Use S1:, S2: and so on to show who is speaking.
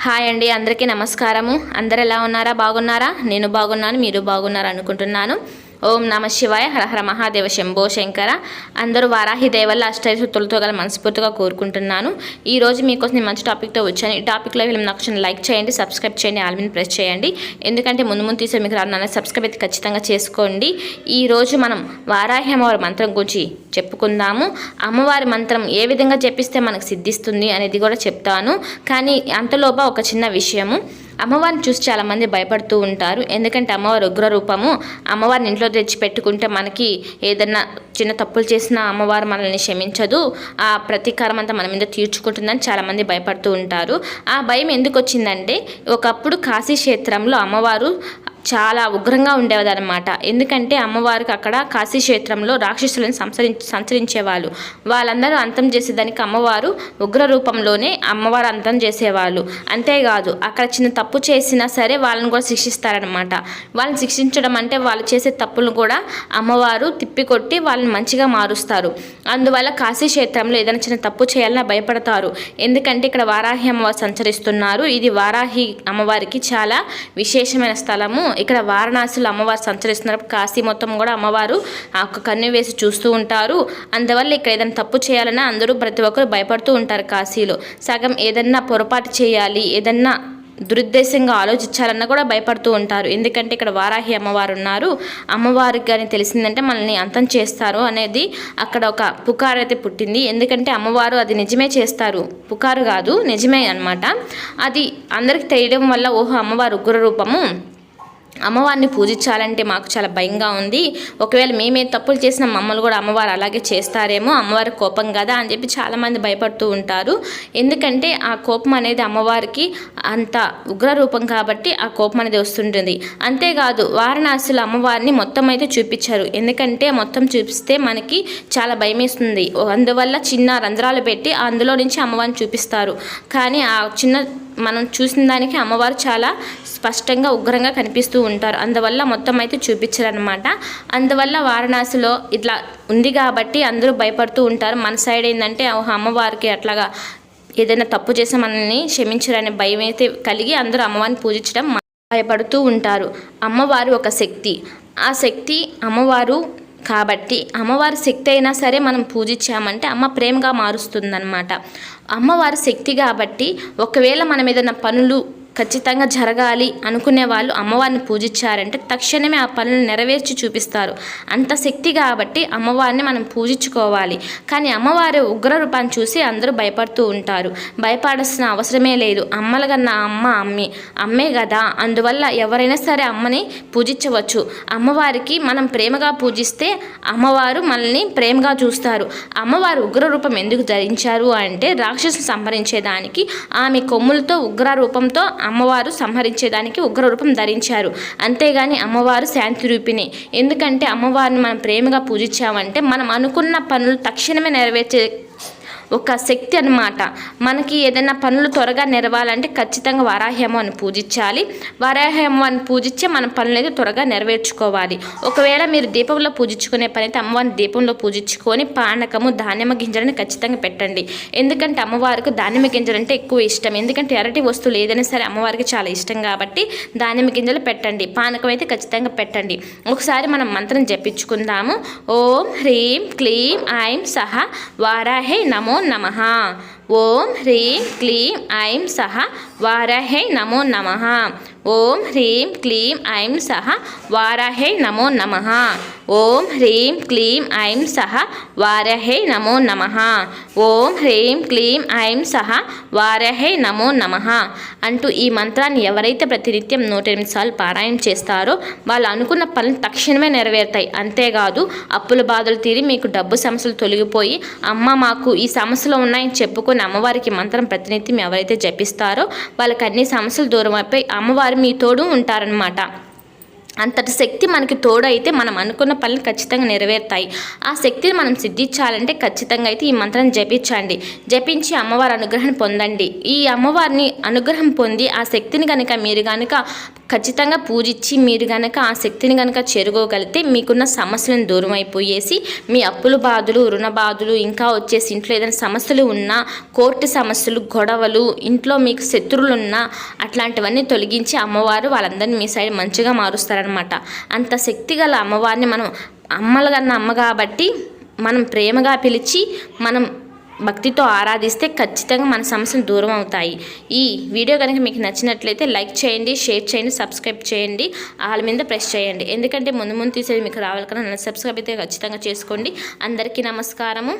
S1: Hi అండి అందరికీ నమస్కారము. అందరు ఎలా ఉన్నారా? బాగున్నారా? నేను బాగున్నాను మీరు బాగున్నారు అనుకుంటున్నాను ఓం నమ శివాయ హరహర మహాదేవ శంభో శంకర. అందరూ వారాహి దేవల్ల అష్టైసుతులతో గల మనస్ఫూర్తిగా కోరుకుంటున్నాను. ఈ రోజు మీకోసం నేను మంచి టాపిక్తో వచ్చాను. ఈ టాపిక్లో వీళ్ళు నాకు కొంచెం లైక్ చేయండి సబ్స్క్రైబ్ చేయండి ఆల్మీని ప్రెస్ చేయండి. ఎందుకంటే ముందు ముందు తీసే మీకు రాను సబ్స్క్రైబ్ అయితే ఖచ్చితంగా చేసుకోండి. ఈ రోజు మనం వారాహి అమ్మవారి మంత్రం గురించి చెప్పుకుందాము. అమ్మవారి మంత్రం ఏ విధంగా చెప్పిస్తే మనకు సిద్ధిస్తుంది అనేది కూడా చెప్తాను. కానీ అంతలోప ఒక చిన్న విషయము. అమ్మవారిని చూసి చాలామంది భయపడుతూ ఉంటారు. ఎందుకంటే అమ్మవారి ఉగ్ర రూపము అమ్మవారిని ఇంట్లో తెచ్చి పెట్టుకుంటే మనకి ఏదన్నా చిన్న తప్పులు చేసిన అమ్మవారు మనల్ని క్షమించదు. ఆ ప్రతీకారం అంతా మన మీద తీర్చుకుంటుందని చాలామంది భయపడుతూ ఉంటారు. ఆ భయం ఎందుకు వచ్చిందంటే ఒకప్పుడు కాశీ క్షేత్రంలో అమ్మవారు చాలా ఉగ్రంగా ఉండేదన్నమాట ఎందుకంటే అమ్మవారికి అక్కడ కాశీ క్షేత్రంలో రాక్షసులను సంసరి సంచరించేవాళ్ళు. వాళ్ళందరూ అంతం చేసేదానికి అమ్మవారు ఉగ్ర రూపంలోనే అమ్మవారు అంతం చేసేవాళ్ళు. అంతేకాదు అక్కడ చిన్న తప్పు చేసినా సరే వాళ్ళని కూడా శిక్షిస్తారనమాట వాళ్ళని శిక్షించడం అంటే వాళ్ళు చేసే తప్పులను కూడా అమ్మవారు తిప్పికొట్టి వాళ్ళని మంచిగా మారుస్తారు. అందువల్ల కాశీ క్షేత్రంలో ఏదైనా చిన్న తప్పు చేయాలన్నా భయపడతారు. ఎందుకంటే ఇక్కడ వారాహి అమ్మవారు సంచరిస్తున్నారు. ఇది వారాహి అమ్మవారికి చాలా విశేషమైన స్థలము. ఇక్కడ వారణాసిలో అమ్మవారు సంచరిస్తున్నారు కాశీ మొత్తం కూడా అమ్మవారు ఆ ఒక్క కన్ను వేసి చూస్తూ ఉంటారు. అందువల్ల ఇక్కడ ఏదైనా తప్పు చేయాలన్నా అందరూ ప్రతి ఒక్కరు భయపడుతూ ఉంటారు కాశీలో. సగం ఏదన్నా పొరపాటు చేయాలి ఏదన్నా దురుద్దేశంగా ఆలోచించాలన్నా కూడా భయపడుతూ ఉంటారు. ఎందుకంటే ఇక్కడ వారాహి అమ్మవారు ఉన్నారు. అమ్మవారికి కానీ తెలిసిందంటే మనల్ని అంతం చేస్తారు అనేది అక్కడ ఒక పుకారు అయితే పుట్టింది. ఎందుకంటే అమ్మవారు అది నిజమే చేస్తారు. పుకారు కాదు నిజమే అనమాట అది అందరికి తెలియడం వల్ల ఓహో అమ్మవారు ఉగ్ర రూపము. అమ్మవారిని పూజించాలంటే మాకు చాలా భయంగా ఉంది. ఒకవేళ మేమే తప్పులు చేసిన మమ్మల్ని కూడా అమ్మవారు అలాగే చేస్తారేమో అమ్మవారి కోపం కదా అని చెప్పి చాలామంది భయపడుతూ ఉంటారు. ఎందుకంటే ఆ కోపం అనేది అమ్మవారికి అంత ఉగ్ర రూపం కాబట్టి ఆ కోపం అనేది వస్తుంటుంది. అంతేకాదు వారణాసిలో అమ్మవారిని మొత్తం అయితే చూపించారు. ఎందుకంటే మొత్తం చూపిస్తే మనకి చాలా భయమేస్తుంది. అందువల్ల చిన్న రంధ్రాలు పెట్టి అందులో నుంచి అమ్మవారిని చూపిస్తారు. కానీ ఆ చిన్న మనం చూసిన దానికి అమ్మవారు చాలా స్పష్టంగా ఉగ్రంగా కనిపిస్తూ ఉంటారు. అందువల్ల మొత్తం అయితే చూపించారనమాట అందువల్ల వారణాసిలో ఇట్లా ఉంది కాబట్టి అందరూ భయపడుతూ ఉంటారు. మన సైడ్ ఏంటంటే అమ్మవారికి అట్లాగా ఏదైనా తప్పు చేసి మనల్ని క్షమించరనే భయం అయితే కలిగి అందరూ అమ్మవారిని పూజించడం భయపడుతూ ఉంటారు. అమ్మవారు ఒక శక్తి. ఆ శక్తి అమ్మవారు కాబట్టి అమ్మవారి శక్తి అయినా సరే మనం పూజించామంటే అమ్మ ప్రేమగా మారుస్తుందన్నమాట. అమ్మవారి శక్తి కాబట్టి ఒకవేళ మనం ఏదైనా పనులు ఖచ్చితంగా జరగాలి అనుకునే వాళ్ళు అమ్మవారిని పూజించారంటే తక్షణమే ఆ పనులను నెరవేర్చి చూపిస్తారు. అంత శక్తి కాబట్టి అమ్మవారిని మనం పూజించుకోవాలి. కానీ అమ్మవారి ఉగ్ర రూపాన్ని చూసి అందరూ భయపడుతూ ఉంటారు. భయపడాల్సిన అవసరమే లేదు. అమ్మల కన్నా అమ్మ అమ్మే అమ్మే కదా. అందువల్ల ఎవరైనా సరే అమ్మని పూజించవచ్చు. అమ్మవారికి మనం ప్రేమగా పూజిస్తే అమ్మవారు మనల్ని ప్రేమగా చూస్తారు. అమ్మవారు ఉగ్ర రూపం ఎందుకు ధరించారు అంటే రాక్షసుని సంహరించేదానికి ఆమె కొమ్ములతో ఉగ్ర రూపంతో అమ్మవారు సంహరించేదానికి ఉగ్రరూపం ధరించారు. అంతేగాని అమ్మవారు శాంతి రూపిణి. ఎందుకంటే అమ్మవారిని మనం ప్రేమగా పూజించామంటే మనం అనుకున్న పనులు తక్షణమే నెరవేర్చే ఒక శక్తి అనమాట మనకి ఏదైనా పనులు త్వరగా నెరవాలంటే ఖచ్చితంగా వారాహి అని పూజించాలి. వారాహి పూజించే మన పనులు అయితే త్వరగా నెరవేర్చుకోవాలి. ఒకవేళ మీరు దీపంలో పూజించుకునే పని అయితే అమ్మవారిని దీపంలో పూజించుకొని పానకము ధాన్యమ గింజలని ఖచ్చితంగా పెట్టండి. ఎందుకంటే అమ్మవారికి ధాన్యమ గింజలు అంటే ఎక్కువ ఇష్టం. ఎందుకంటే ఎరటి వస్తువులు ఏదైనా సరే అమ్మవారికి చాలా ఇష్టం కాబట్టి ధాన్యమ గింజలు పెట్టండి. పానకం అయితే ఖచ్చితంగా పెట్టండి. ఒకసారి మనం మంత్రం జపించుకుందాము. ఓం హ్రీం క్లీం ఐం సహ వారాహే నమో నమ. ఓం హ్రీం క్లీం ఐం సహ వారహై నమో నమ. ఓం హ్రీం క్లీం ఐం సహ వారాహే నమో నమ. ఓం హ్రీం క్లీం ఐం సహ వారహే నమో నమ. ఓం హ్రీం క్లీం ఐం సహ వారహే నమో నమ. అంటూ ఈ మంత్రాన్ని ఎవరైతే ప్రతినిత్యం నూట ఎనిమిది సార్లు పారాయణ చేస్తారో వాళ్ళు అనుకున్న పనులు తక్షణమే నెరవేరుతాయి. అంతేకాదు అప్పుల బాధలు తీరి మీకు డబ్బు సమస్యలు తొలగిపోయి అమ్మ మాకు ఈ సమస్యలు ఉన్నాయని చెప్పుకొని అమ్మవారికి మంత్రం ప్రతినిత్యం ఎవరైతే జపిస్తారో వాళ్ళకి అన్ని సమస్యలు దూరం అయిపోయి అమ్మవారి మీ తోడు ఉంటారనమాట అంతటి శక్తి మనకి తోడు అయితే మనం అనుకున్న పనులు ఖచ్చితంగా నెరవేరుతాయి. ఆ శక్తిని మనం సిద్ధించాలంటే ఖచ్చితంగా అయితే ఈ మంత్రం జపించండి. జపించి అమ్మవారి అనుగ్రహం పొందండి. ఈ అమ్మవారిని అనుగ్రహం పొంది ఆ శక్తిని కనుక మీరు కనుక ఖచ్చితంగా పూజించి మీరు కనుక ఆ శక్తిని కనుక చేరుకోగలిగితే మీకున్న సమస్యలను దూరం అయిపోయేసి మీ అప్పుల బాధలు రుణ బాధలు ఇంకా వచ్చేసి ఇంట్లో ఏదైనా సమస్యలు ఉన్నా కోర్టు సమస్యలు గొడవలు ఇంట్లో మీకు శత్రువులు ఉన్నా అట్లాంటివన్నీ తొలగించి అమ్మవారు వాళ్ళందరినీ మీ సైడ్ మంచిగా మారుస్తారనమాట అంత శక్తి గల అమ్మవారిని మనం అమ్మల కన్నా అమ్మ కాబట్టి మనం ప్రేమగా పిలిచి మనం భక్తితో ఆరాధిస్తే ఖచ్చితంగా మన సమస్యలు దూరం అవుతాయి. ఈ వీడియో కనుక మీకు నచ్చినట్లయితే లైక్ చేయండి షేర్ చేయండి సబ్స్క్రైబ్ చేయండి వాళ్ళ మీద ప్రెస్ చేయండి. ఎందుకంటే ముందు ముందు తీసేది మీకు రావాలి కదా సబ్స్క్రైబ్ అయితే ఖచ్చితంగా చేసుకోండి. అందరికీ నమస్కారము.